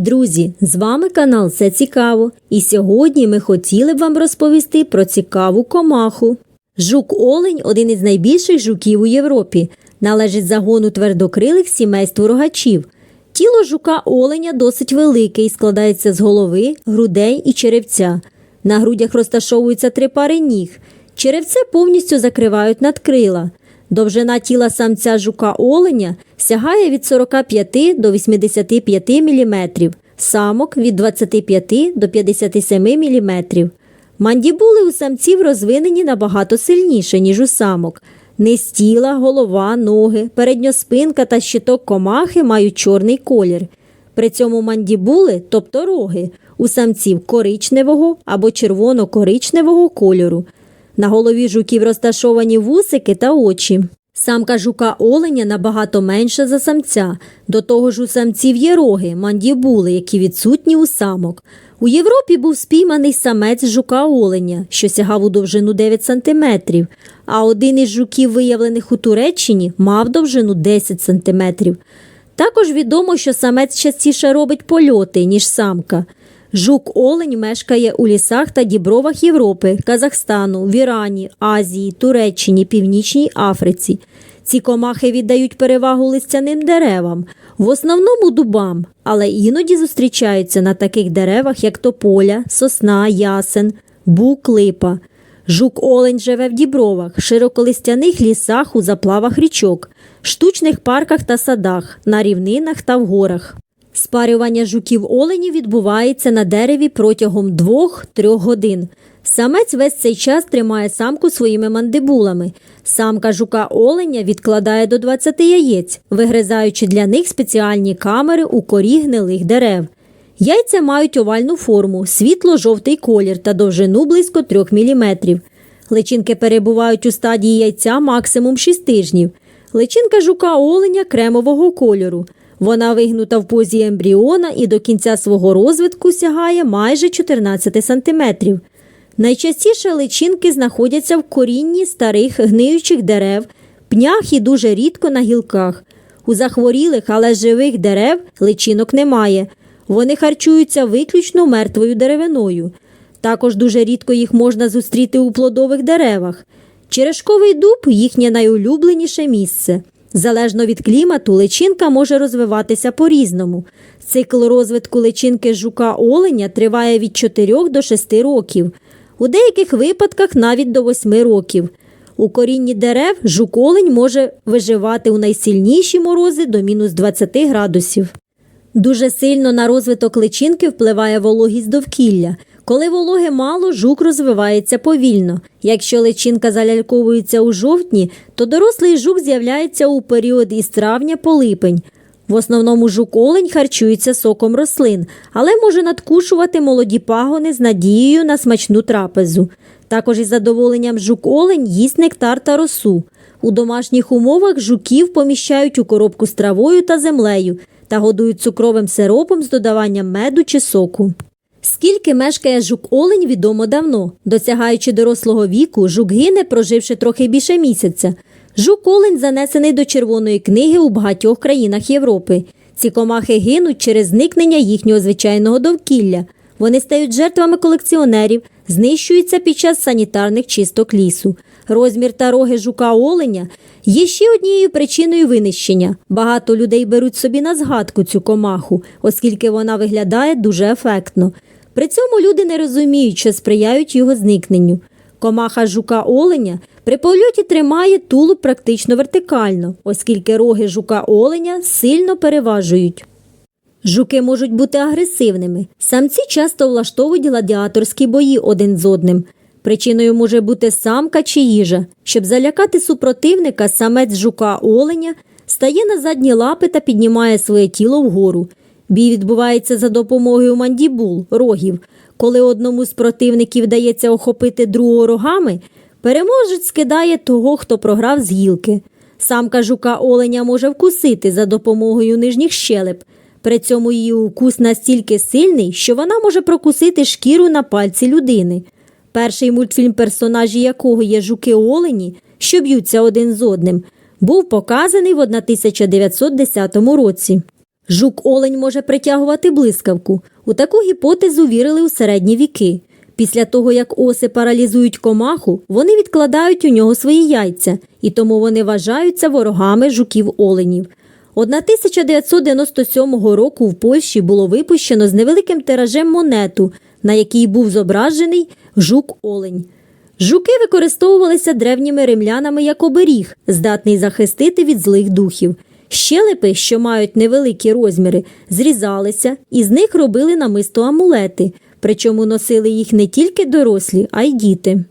привіт, друзі! З вами канал Все цікаво. І сьогодні ми хотіли б вам розповісти про цікаву комаху. Жук-олень один із найбільших жуків у Європі. Належить загону твердокрилих сімейству рогачів. Тіло жука-оленя досить велике і складається з голови, грудей і черевця. На грудях розташовуються три пари ніг. Черевце повністю закривають надкрила. Довжина тіла самця жука-оленя сягає від 45 до 85 мм, самок від 25 до 57 мм. Мандібули у самців розвинені набагато сильніше, ніж у самок. Низ тіла, голова, ноги, передньоспинка та щиток комахи мають чорний колір. При цьому мандібули, тобто роги, у самців коричневого або червоно-коричневого кольору. На голові жуків розташовані вусики та очі. Самка жука оленя набагато менша за самця. До того ж у самців є роги, мандібули, які відсутні у самок. У Європі був спійманий самець жука оленя, що сягав у довжину 9 см, а один із жуків, виявлених у Туреччині, мав довжину 10 см. Також відомо, що самець частіше робить польоти, ніж самка. Жук-олень мешкає у лісах та дібровах Європи, Казахстану, в Ірані, Азії, Туреччині, Північній Африці. Ці комахи віддають перевагу листяним деревам, в основному дубам, але іноді зустрічаються на таких деревах, як тополя, сосна, ясен, бук, липа. Жук-олень живе в дібровах, широколистяних лісах у заплавах річок, штучних парках та садах, на рівнинах та в горах. Спарювання жуків оленів відбувається на дереві протягом 2-3 годин. Самець весь цей час тримає самку своїми мандибулами. Самка жука оленя відкладає до 20 яєць, вигризаючи для них спеціальні камери у корі гнилих дерев. Яйця мають овальну форму, світло-жовтий колір та довжину близько 3 мм. Личинки перебувають у стадії яйця максимум 6 тижнів. Личинка жука оленя кремового кольору. Вона вигнута в позі ембріона і до кінця свого розвитку сягає майже 14 см. Найчастіше личинки знаходяться в корінні старих гниючих дерев, пнях і дуже рідко на гілках. У захворілих, але живих дерев личинок немає. Вони харчуються виключно мертвою деревиною. Також дуже рідко їх можна зустріти у плодових деревах. Черешковий дуб їхнє найулюбленіше місце. Залежно від клімату, личинка може розвиватися по-різному. Цикл розвитку личинки жука оленя триває від 4 до 6 років, у деяких випадках навіть до 8 років. У корінні дерев жук-олень може виживати у найсильніші морози до мінус 20 градусів. Дуже сильно на розвиток личинки впливає вологість довкілля. Коли вологи мало, жук розвивається повільно. Якщо личинка заляльковується у жовтні, то дорослий жук з'являється у період із травня по липень. В основному жук-олень харчується соком рослин, але може надкушувати молоді пагони з надією на смачну трапезу. Також із задоволенням жук-олень їсть нектар та росу. У домашніх умовах жуків поміщають у коробку з травою та землею та годують цукровим сиропом з додаванням меду чи соку. Скільки мешкає жук-олень, відомо давно. Досягаючи дорослого віку, жук гине, проживши трохи більше місяця. Жук-олень занесений до Червоної книги у багатьох країнах Європи. Ці комахи гинуть через зникнення їхнього звичайного довкілля. Вони стають жертвами колекціонерів, знищуються під час санітарних чисток лісу. Розмір та роги жука-оленя є ще однією причиною винищення. Багато людей беруть собі на згадку цю комаху, оскільки вона виглядає дуже ефектно. При цьому люди не розуміють, що сприяють його зникненню. Комаха жука оленя при польоті тримає тулуб практично вертикально, оскільки роги жука оленя сильно переважують. Жуки можуть бути агресивними. Самці часто влаштовують гладіаторські бої один з одним. Причиною може бути самка чи їжа. Щоб залякати супротивника, самець жука оленя стає на задні лапи та піднімає своє тіло вгору. Бій відбувається за допомогою мандібул, рогів. Коли одному з противників вдається охопити другого рогами, переможець скидає того, хто програв з гілки. Самка жука оленя може вкусити за допомогою нижніх щелеп. При цьому її укус настільки сильний, що вона може прокусити шкіру на пальці людини. Перший мультфільм, персонажі якого є жуки олені, що б'ються один з одним, був показаний в 1910 році. Жук олень може притягувати блискавку. У таку гіпотезу вірили у середні віки. Після того, як оси паралізують комаху, вони відкладають у нього свої яйця, і тому вони вважаються ворогами жуків оленів. 1997 року в Польщі було випущено з невеликим тиражем монету, на якій був зображений жук-олень. Жуки використовувалися древніми римлянами як оберіг, здатний захистити від злих духів. Щелепи, що мають невеликі розміри, зрізалися і з них робили намисто амулети, причому носили їх не тільки дорослі, а й діти.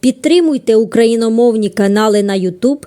Підтримуйте україномовні канали на YouTube,